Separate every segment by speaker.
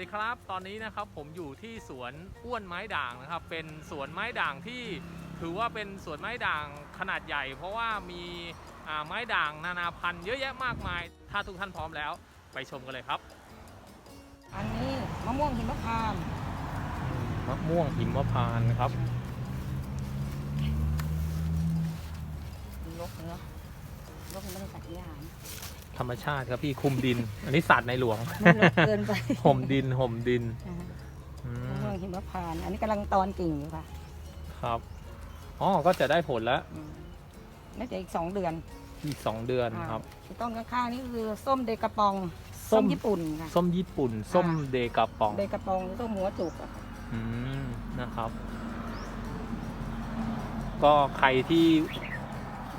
Speaker 1: ดีครับ ตอนนี้นะครับผมอยู่ที่สวนอ้วนไม้ด่างนะครับ เป็นสวนไม้ด่างที่ถือว่าเป็นสวนไม้ด่างขนาดใหญ่ เพราะว่ามีอ่าไม้ด่างนานาพันธุ์เยอะแยะมากมาย ถ้าทุกท่านพร้อมแล้ว ไปชมกันเลยครับ
Speaker 2: อันนี้มะม่วงหิมพานต์
Speaker 1: มะม่วงหิมพานต์ครับ
Speaker 2: ลกเนื้อลกไม่ได้ตัดยานะ
Speaker 1: ธรรมชาติครับพี่คุมดิน อันนี้สัตว์ในหลวง
Speaker 2: ไม่ลกเกินไป
Speaker 1: ห่มดินห่มดิน
Speaker 2: นะฮะ
Speaker 1: อื
Speaker 2: มะ
Speaker 1: ม
Speaker 2: ม่วงหิมพานต์อันนี้กำลังตอนกิ่งอยู่ค่ะ
Speaker 1: ครับอ๋อก็จะได้ผลแล้ว
Speaker 2: อืมน่าจะอีกสองเดือน
Speaker 1: อีกสองเดือนครับ
Speaker 2: อ่าต้นข้างๆนี่คือส้มเดกระปอง
Speaker 1: ส้
Speaker 2: ส้
Speaker 1: ม
Speaker 2: ม ญี่ปุ่นค่ะ
Speaker 1: ส้มญี่ปุ่น ส้มเดกาปอง
Speaker 2: เดกระปองส้มหัวจุกอะค่ะ
Speaker 1: อืมนะครับ ก็ใครที่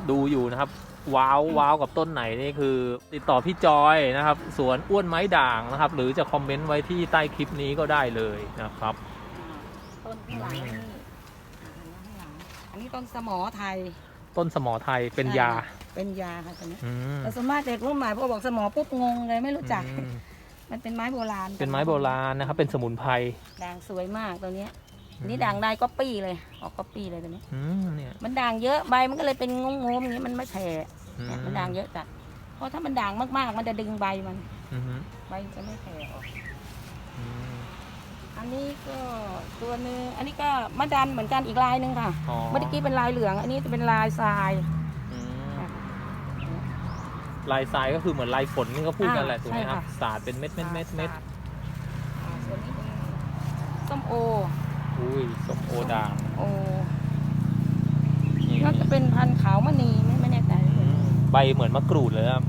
Speaker 1: ดูอยู่นะครับ ว้าวว้าวกับต้นไหนนี่คือ ติดต่อพี่จอยนะครับ สวนอ้วนไม้ด่างนะครับ หรือจะคอมเมนต์ไว้ที่ใต้คลิปนี้ก็ได้เลยนะครับ
Speaker 2: อ่าต้นข้างหลังนี่
Speaker 1: อืม
Speaker 2: อ่าข้างหลังอันนี้ต้นสมอไทย
Speaker 1: ต้นสมอไทยเป็นยา
Speaker 2: เป็นยาค่ะตัวนี้
Speaker 1: อืม
Speaker 2: แต่ส่วนมากเด็กรุ่นใหม่พอบอกสมอปุ๊บงงเลยไม่รู้จัก
Speaker 1: อืม
Speaker 2: มันเป็นไม้โบราณ
Speaker 1: เป็นไม้โบราณนะครับ เป็นสมุนไพร
Speaker 2: ด่างสวยมากตัวเนี้ย นี่ด่างได้ก็ปี้เลย ออกก็ปี้เลยตัวนี้
Speaker 1: อืมเนี่ย
Speaker 2: มันด่างเยอะใบมันก็เลยเป็นงงงๆอย่างนี้มันไม่แผ่
Speaker 1: อื
Speaker 2: เนี่ยมันด่างเยอะจัดเพราะถ้ามันด่างมากๆ มันจะดึงใบมัน
Speaker 1: อืม
Speaker 2: ใบจะไม่แผ่ออก
Speaker 1: อืม
Speaker 2: อันนี้ก็ตัวนึงอันนี้ก็มะดันเหมือนกันอีกลายหนึ่งค่ะ
Speaker 1: อ๋อ
Speaker 2: เมื่อกี้เป็นลายเหลือง อันนี้จะเป็นลายทราย
Speaker 1: อืม
Speaker 2: ค่ะ
Speaker 1: ลายทรายก็คือเหมือนลายฝนนี่ก็พูดกันแหละ
Speaker 2: อ่า
Speaker 1: ถูกไหมครับ
Speaker 2: ใช่ค่ะ
Speaker 1: สาดเป็นเม็ดเม็ดเม็ดเม็ด
Speaker 2: อ่าส่วนนี้เป็นส้มโอ
Speaker 1: อุ้ยสมโอด่าง
Speaker 2: โอน่าจะเป็นพันธุ์ขาวมณีไม่ไม่แน่ใจ
Speaker 1: อืมใบเหมือนมะกรูดเลยครับ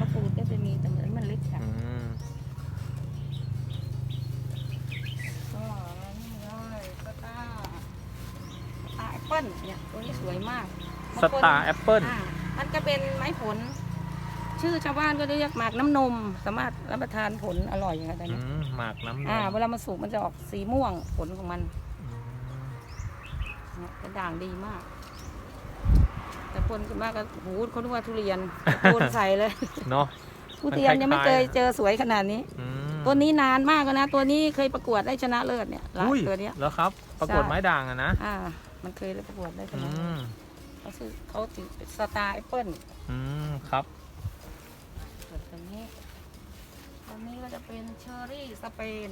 Speaker 2: มะกรูดก็จะมีแต่เหมือนมันเล็กค่ะ
Speaker 1: อืม
Speaker 2: ก็อันนี้เลยสตาร์สตาร์แอปเปิ้ลเนี่ยตัวนี้สวยมาก
Speaker 1: สตาร์แอปเปิล
Speaker 2: อ่ามันก็เป็นไม้ผล ชื่อชาวบ้านก็เรียกหมากน้ำนม สามารถรับประทานผลอร่อยอย่างไร
Speaker 1: อื
Speaker 2: นี้
Speaker 1: มหมากน้ำนม
Speaker 2: อ่าเวลามันสุกมันจะออกสีม่วงผลของมัน
Speaker 1: อืม
Speaker 2: เนี่ยเป็นด่างดีมาก แต่คนส่วนมากก็หูเขาคิดว่าทุเรียนโคนใส่เลย
Speaker 1: เนาะ
Speaker 2: ทุเรียนยังไม่เคยเจอสวยขนาดนี้
Speaker 1: อืม
Speaker 2: ตัวนี้นานมากแล้วนะ ตัวนี้เคยประกวดได้ชนะเลิศเนี่ยละ
Speaker 1: อุ้ย
Speaker 2: ตัวเนี้ย
Speaker 1: แล้วครับ ประกวด
Speaker 2: ใช่
Speaker 1: ไม้ด่างอะนะ
Speaker 2: อ่า มันเคยประกวดได้ช
Speaker 1: อื
Speaker 2: นะเลิศ
Speaker 1: ม
Speaker 2: เขาชื่อเขาถือสตาร์แอปเปิล
Speaker 1: อืมครับ
Speaker 2: ส่วนตัวนี้ ตัวนี้ก็จะเป็นเชอร์รี่สเปน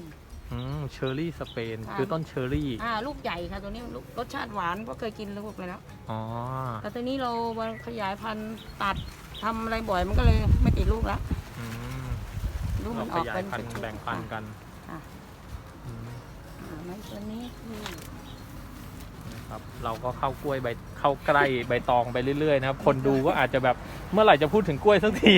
Speaker 1: อืมเชอร์รี่สเปน
Speaker 2: ค่ะ
Speaker 1: คือต้นเชอร์รี่
Speaker 2: อ่าลูกใหญ่ค่ะ ตัวนี้ลูกรสชาติหวานเพราะเคยกินลูกเลยแล้ว
Speaker 1: อ๋อ
Speaker 2: แต่ตัวนี้เรามาขยายพันธุ์ตัดทำอะไรบ่อยมันก็เลยไม่ติดลูกละ
Speaker 1: อืม
Speaker 2: ลูก
Speaker 1: เรา
Speaker 2: มันอ
Speaker 1: ข
Speaker 2: อก
Speaker 1: ยา
Speaker 2: เป็
Speaker 1: ย
Speaker 2: น
Speaker 1: พันธุ์
Speaker 2: ชุดๆ
Speaker 1: แบ่งปันกัน
Speaker 2: ค่ะ
Speaker 1: อืม
Speaker 2: อ่าไม้ตัวนี้คือ
Speaker 1: ครับเราก็เข้ากล้วยใบเข้าใกล้ใบตองไปเรื่อยๆนะครับ คนดูก็อาจจะแบบเมื่อไหร่จะพูดถึงกล้วยสักที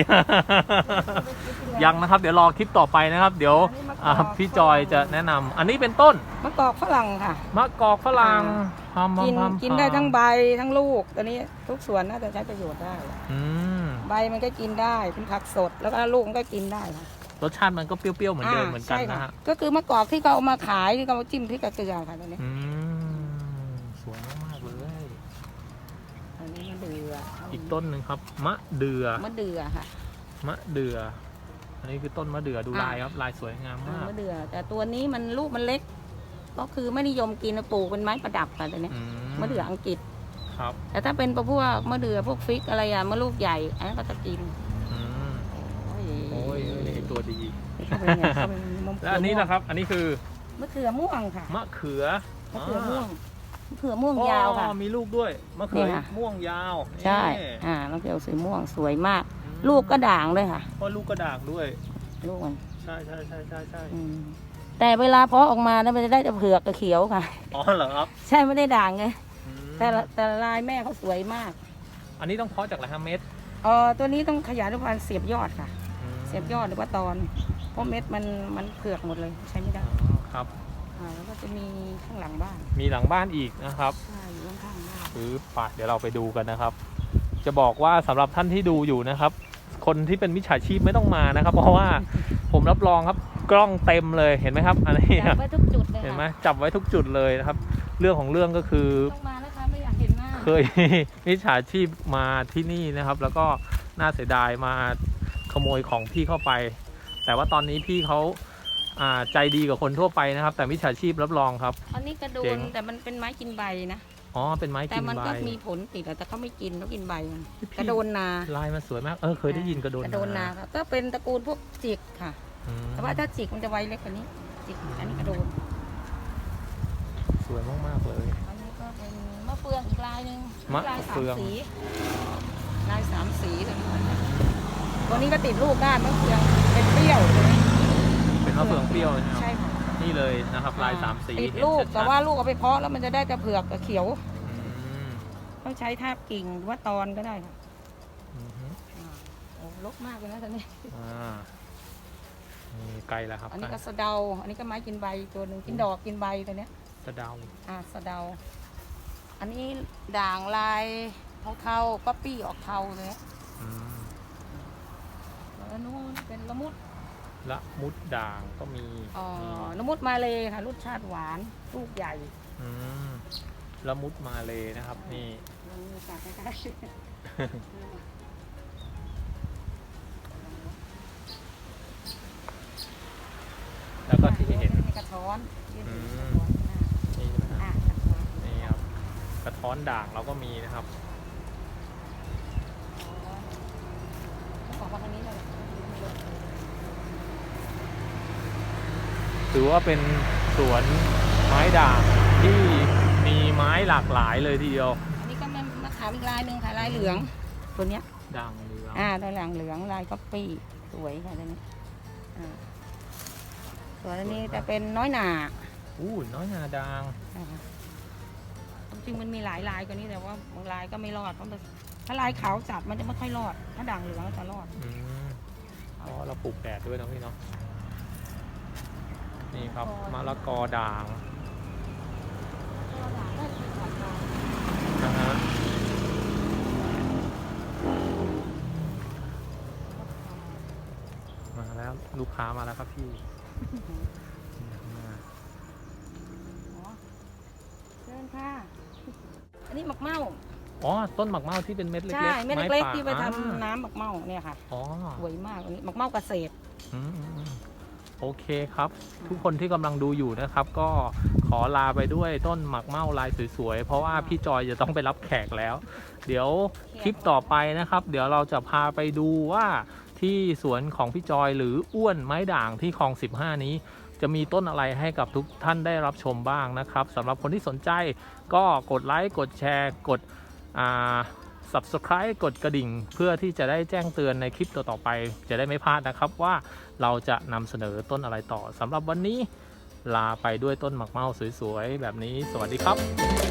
Speaker 1: ยังนะครับ เดี๋ยวรอคลิปต่อไปนะครับ เดี๋ยวอ่าพี่จอยจะแนะนำอันนี้เป็นต้น
Speaker 2: มะกอกฝรั่งค่ะ
Speaker 1: มะกอกฝรั่งพาม
Speaker 2: กิน
Speaker 1: พาม
Speaker 2: กินได้ทั้งใบทั้งลูกตัวนี้ทุกส่วนน่าจะใช้ประโยชน์ได้
Speaker 1: อืม
Speaker 2: ใบมันก็กินได้เป็นผักสดแล้วก็ลูกมันก็กินได้ค่ะ
Speaker 1: รสชาติมันก็เปรี้ยวๆเหมือนเดิมเหมือนกัน
Speaker 2: ใช่
Speaker 1: นะ
Speaker 2: ค่
Speaker 1: ฮะ
Speaker 2: ก็คือมะกอกที่เขาเอามาขายที่เขาจิ้มที่กระเตือค่ะตัวนี้
Speaker 1: อืม สวยมากๆเลย
Speaker 2: อันนี้มะเดือ
Speaker 1: อีกต้นหนึ่งครับ มะเดือ
Speaker 2: มะเดือค่ะ
Speaker 1: มะเดือ อันนี้คือต้นมะเดือดู
Speaker 2: อ่า
Speaker 1: ลายครับ ลายสวยงามมาก
Speaker 2: มะเดือ แต่ตัวนี้มันลูกมันเล็ก ก็คือไม่นิยมกินนะปลูกเป็นไม้ประดับค่ะตัวนี้
Speaker 1: อื
Speaker 2: มะเดื่ออังกฤษ
Speaker 1: ครับ
Speaker 2: แต่ถ้าเป็นพวกมะเดื่อพวกฟิกอะไรอะมะลูกใหญ่อันนั้นก็จะกิน
Speaker 1: อืม
Speaker 2: โอ้ย
Speaker 1: โอ้ยนี่ตัวดี
Speaker 2: เข้าไปเนี่ยเข้าไปมะเขื
Speaker 1: แล้วอันนี้นะครับ อันนี้คือ
Speaker 2: มะเขือม่วงค่ะ
Speaker 1: มะเขือ
Speaker 2: มะเขือม่วงมะ เขือม่วง
Speaker 1: อ๋อยา
Speaker 2: วค่ะ
Speaker 1: มีลูกด้วยมะเขือ
Speaker 2: นี่ค่ะ
Speaker 1: ม่วงยาว
Speaker 2: ใช่
Speaker 1: นี่
Speaker 2: อ่ามะเขือสีม่วงสวยมาก
Speaker 1: อืม
Speaker 2: ลูกก็ด่างด้วยค่ะ
Speaker 1: เพราะลูกกระดาษด้วย
Speaker 2: ลูกมัน
Speaker 1: ใช่ใช่ใช่ใช่ใช่
Speaker 2: อืมแต่เวลาเพาะออกมานะมันจะได้แต่เผือกกับเขียวค่ะ
Speaker 1: อ๋อเหรอครับ
Speaker 2: ใช่ไม่ได้ด่างไง
Speaker 1: อืม
Speaker 2: แต่ละแต่ละลายแม่เขาสวยมาก
Speaker 1: อันนี้ต้องเพาะจากอะไรฮะเม็ด
Speaker 2: เออตัวนี้ต้องขยายด้วยพันธุ์เสียบยอดค่ะ
Speaker 1: อืม
Speaker 2: เสียบยอดหรือว่าตอนเพราะเม็ดมันมันเผือกหมดเลยใช้ไม่ได้
Speaker 1: อ๋อครับ
Speaker 2: อ่าแล้วก็จะมีข้างหลังบ้าน
Speaker 1: มีหลังบ้านอีกนะครับ
Speaker 2: ใช่อยู่ข้างๆบ้าน
Speaker 1: หรือปะเดี๋ยวเราไปดูกันนะครับ จะบอกว่าสำหรับท่านที่ดูอยู่นะครับ คนที่เป็นมิจฉาชีพไม่ต้องมานะครับ เพราะว่าผมรับรองครับกล้องเต็มเลยเห็นไหมครับ อันนี้
Speaker 2: จับไว้ทุกจุดเลย
Speaker 1: เห็น
Speaker 2: ค่ะ
Speaker 1: ไหมจับไว้ทุกจุดเลยนะครับ เรื่องของเรื่องก็คือ
Speaker 2: ต้องมานะคะไม่อยากเห็นหน้า
Speaker 1: เคย มิจฉาชีพมาที่นี่นะครับ แล้วก็น่าเสียดายมาขโมยของพี่เข้าไป แต่ว่าตอนนี้พี่เขา อ่าใจดีกับคนทั่วไปนะครับ แต่มิจฉาชีพรับรองครับ
Speaker 2: อันนี้กระโด
Speaker 1: เจ๋
Speaker 2: น
Speaker 1: ง
Speaker 2: แต่มันเป็นไม้กินใบนะ
Speaker 1: อ๋อเป็นไม้
Speaker 2: แต่
Speaker 1: กิน
Speaker 2: มัน
Speaker 1: ใบ
Speaker 2: ก็มีผลติดอะแต่เขาไม่กินเขากินใบมัน
Speaker 1: พี่
Speaker 2: กระโดนนา
Speaker 1: ลายมันสวยมากเออเคยได้ยินกระโดน
Speaker 2: กระโดนนาครับก็เป็นตระกูลพวกจิกค่ะ
Speaker 1: อืม
Speaker 2: แต่ว่าถ้าจิกมันจะไวเล็กกว่านี้จิกอันนี้กระโดน
Speaker 1: สวยมากๆเลย
Speaker 2: อันนี้ก็เป็นมะเฟืองอีกลายหนึ่ง
Speaker 1: มะ
Speaker 2: ลายสา
Speaker 1: เฟื
Speaker 2: ม
Speaker 1: อง
Speaker 2: สีลายสามสีตัวนี้ตัวนี้ก็ติดลูกด้านมะเฟืองเป็นเปรี้ยวตัวนี้
Speaker 1: เป็นมะเฟืองเปรี้ยวนะครับ
Speaker 2: ใช่ค่ะ
Speaker 1: นี่เลยนะครับลายสามสี
Speaker 2: ติด
Speaker 1: เห็น
Speaker 2: ลูก
Speaker 1: ชัดๆ
Speaker 2: แต่ว่าลูกเอาไปเพาะแล้วมันจะได้แต่เผือกกับเขียว
Speaker 1: อืม
Speaker 2: ต้องใช้ทาบกิ่งหรือว่าตอนก็ได้ค่ะ
Speaker 1: อือฮึ
Speaker 2: อ่าโอ้ลกมากเลยนะตอนนี้
Speaker 1: อ่านี่ไกลแล้วครับ
Speaker 2: อันนี้ก็สะเดา อันนี้ก็ไม้กินใบตัวหนึ่งกินดอกกินใบตัวเนี้ย
Speaker 1: สะเดา
Speaker 2: อ่าสะเดา อันนี้ด่างลายเทาๆก็ปี้ออกเทาเลยอะ
Speaker 1: อืม
Speaker 2: แล้วนู้นเป็นละมุด
Speaker 1: ละมุดด่างก็มี
Speaker 2: อ๋อ
Speaker 1: นี่
Speaker 2: ละมุดมาเลยค่ะรสชาติหวานลูกใหญ่
Speaker 1: อืมละมุดมาเลยนะครับ นี่
Speaker 2: มันมีกากใกล้ๆ
Speaker 1: แล้วก็ที่เห็น
Speaker 2: มีกระท้อนยื่น
Speaker 1: อืม
Speaker 2: กระท้อนอ่า
Speaker 1: นี่นะค
Speaker 2: อ่า
Speaker 1: รับ
Speaker 2: กระท้อน
Speaker 1: นี่ครับกระท้อนด่างเราก็มีนะครับ
Speaker 2: ต้องออกมาทางนี้เลย
Speaker 1: ถือว่าเป็นสวนไม้ด่างที่มีไม้หลากหลายเลยทีเดียว
Speaker 2: อันนี้ก็มามาขามอีกลายหนึ่งค่ะลายเหลืองตัวเนี้ย
Speaker 1: ด่างเหลือง
Speaker 2: อ่าตัวเหลืองเหลืองลายก๊อปปี้สวยค่ะตัวนี้อ่าส่วนอันนี้จะเป็นน้อยหนา
Speaker 1: อู้น้อยนาด่าง
Speaker 2: นะคะจริงๆมันมีหลายลายกว่านี้แต่ว่าบางลายก็ไม่รอดเพราะมันถ้าลายขาวจัดมันจะไม่ค่อยรอด ถ้าด่างเหลืองจะรอด
Speaker 1: อืมอ๋อเราปลูกแดดด้วยนะพี่เนาะ นี่ครับมะละกอด่างนะฮะมาแล้วลูกค้ามาแล้วครับพี่มา
Speaker 2: อ๋อเชิญค่ะ อันนี้หมักเมา
Speaker 1: อ๋อ ต้นหมักเมาที่เป็นเม็ดเล็กๆ
Speaker 2: ใช่ เม็ดเล็ก
Speaker 1: ป่า
Speaker 2: ๆที่ไปทำ
Speaker 1: อ่า
Speaker 2: น้ำหมักเมาเนี่ยค่ะ
Speaker 1: อ๋อ
Speaker 2: สวยมากอันนี้หมักเมาเกษตร
Speaker 1: อืมอืมอืม โอเคครับ ทุกคนที่กำลังดูอยู่นะครับ ก็ขอลาไปด้วยต้นหมักเมาลายสวยๆ เพราะว่าพี่จอยจะต้องไปรับแขกแล้ว เดี๋ยวคลิปต่อไปนะครับ เดี๋ยวเราจะพาไปดูว่าที่สวนของพี่จอยหรืออ้วนไม้ด่างที่คลอง 15 นี้จะมีต้นอะไรให้กับทุกท่านได้รับชมบ้างนะครับสำหรับคนที่สนใจก็กดไลค์กดแชร์กดอ่า subscribe กดกระดิ่ง เพื่อที่จะได้แจ้งเตือนในคลิปต่อๆไป จะได้ไม่พลาดนะครับว่าเราจะนำเสนอต้นอะไรต่อสำหรับวันนี้ลาไปด้วยต้นหมักเมาสวยๆ แบบนี้ สวัสดีครับ